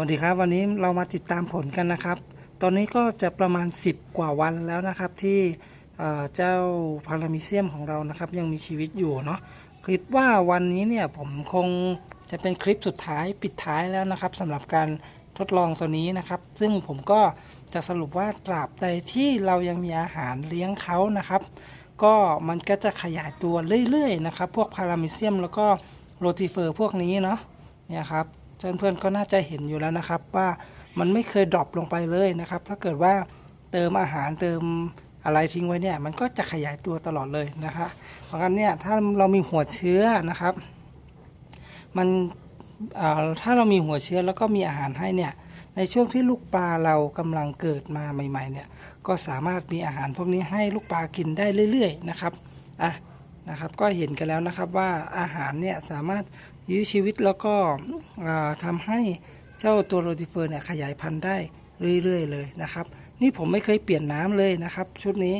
วัสดีครับวันนี้เรามาติดตามผลกันนะครับ ตอนนี้ก็จะประมาณ 10 กว่าวันแล้วนะครับ ที่เเจ้าพารามิเซียมของเรานะครับ ยังมีชีวิตอยู่เนาะคิดว่าวันนี้เนี่ยผมคงจะเป็นคลิปสุดท้ายปิดท้ายแล้วนะครับสำหรับการทดลองตัวนี้นะครับ ซึ่งผมก็จะสรุปว่าตราบใดที่เรายังมีอาหารเลี้ยงเขานะครับ ก็มันก็จะขยายตัวเรื่อยๆนะครับ พวกพารามิเซียมแล้วก็โรติเฟอร์พวกนี้เนาะเนี่ยครับ เพื่อนๆก็น่าจะเห็นอยู่แล้วนะครับ ว่ามันไม่เคยดรอปลงไปเลยนะครับ ถ้าเกิดว่าเติมอาหารเติมอะไรทิ้งไว้เนี่ย มันก็จะขยายตัวตลอดเลยนะคะ เพราะงั้นเนี่ยถ้าเรามีหัวเชื้อนะครับ มันถ้าเรามีหัวเชื้อแล้วก็มีอาหารให้เนี่ยในช่วงที่ลูกปลาเรากำลังเกิดมาใหม่ ๆ เนี่ย ก็สามารถมีอาหารพวกนี้ให้ลูกปลากินได้เรื่อย ๆ นะครับ อะ นะครับก็เห็นกันแล้วนะครับว่าอาหารเนี่ยสามารถยื้อชีวิตแล้วก็อ่าทำให้เจ้าตัวโรติเฟอร์เนี่ยขยายพันธุ์ได้เรื่อยๆเลยนะครับ นี่ผมไม่เคยเปลี่ยนน้ำเลยนะครับ ชุดนี้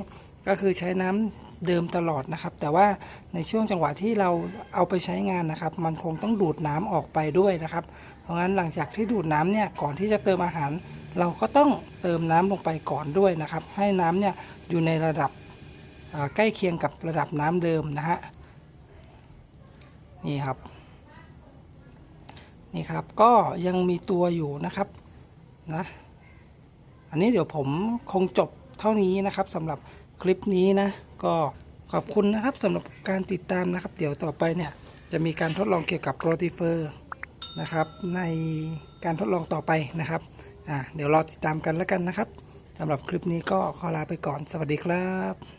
ก็คือใช้น้ำเดิมตลอดนะครับ แต่ว่าในช่วงจังหวะที่เราเอาไปใช้งานนะครับ มันคงต้องดูดน้ำออกไปด้วยนะครับ เพราะงั้นหลังจากที่ดูดน้ำเนี่ยก่อนที่จะเติมอาหาร เราก็ต้องเติมน้ำลงไปก่อนด้วยนะครับ ให้น้ำเนี่ยอยู่ในระดับ ใกล้เคียงกับระดับน้ำเดิมนะฮะนี่ครับนี่ครับก็ยังมีตัวอยู่นะครับนะอันนี้เดี๋ยวผมคงจบเท่านี้นะครับสำหรับคลิปนี้นะก็ขอบคุณนะครับสำหรับการติดตามนะครับ เดี๋ยวต่อไปเนี่ยจะมีการทดลองเกี่ยวกับโปรตีเฟอร์นะครับ ในการทดลองต่อไปนะครับอ่าเดี๋ยวรอติดตามกันแล้วกันนะครับสำหรับคลิปนี้ก็ขอลาไปก่อนสวัสดีครับ